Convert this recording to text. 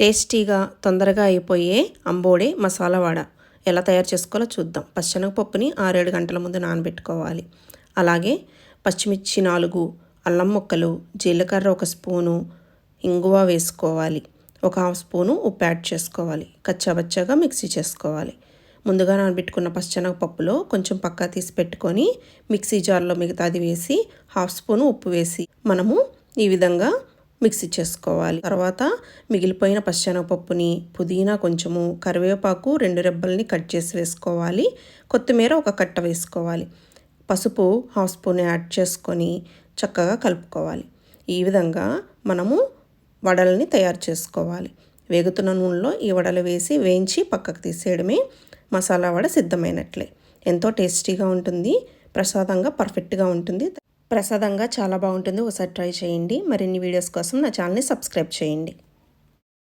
టేస్టీగా తొందరగా అయిపోయే అంబోడే మసాలా వడ. ఎలా తయారు చేసుకోవాలో చూద్దాం. పచ్చనగపప్పుని ఆరేడు గంటల ముందు నానబెట్టుకోవాలి. అలాగే పచ్చిమిర్చి నాలుగు అల్లం ముక్కలు జీలకర్ర ఒక స్పూను ఇంగువ వేసుకోవాలి. ఒక హాఫ్ స్పూను ఉప్పు యాడ్ చేసుకోవాలి. కచ్చాబచ్చాగా మిక్సీ చేసుకోవాలి. ముందుగా నానబెట్టుకున్న పచ్చనగపప్పులో కొంచెం పక్కా తీసి పెట్టుకొని మిక్సీ జార్లో మిగతాది వేసి హాఫ్ స్పూను ఉప్పు వేసి మనము ఈ విధంగా మిక్సీ చేసుకోవాలి. తర్వాత మిగిలిపోయిన పచ్చెనగపప్పుని పుదీనా కొంచెము కరివేపాకు రెండు రెబ్బల్ని కట్ చేసి వేసుకోవాలి. కొత్తిమీర ఒక కట్ట వేసుకోవాలి. పసుపు హాఫ్ స్పూన్ యాడ్ చేసుకొని చక్కగా కలుపుకోవాలి. ఈ విధంగా మనము వడలని తయారు చేసుకోవాలి. వేగుతున్న నూనెలో ఈ వడలు వేసి వేయించి పక్కకు తీసేయడమే మసాలా వడ సిద్ధమైనట్లే. ఎంతో టేస్టీగా ఉంటుంది ప్రసాదంగా పర్ఫెక్ట్గా ఉంటుంది. ప్రసాదంగా చాలా బాగుంటుంది. ఒకసారి ట్రై చేయండి. మరిన్ని వీడియోస్ కోసం నా ఛానల్ని సబ్స్క్రైబ్ చేయండి.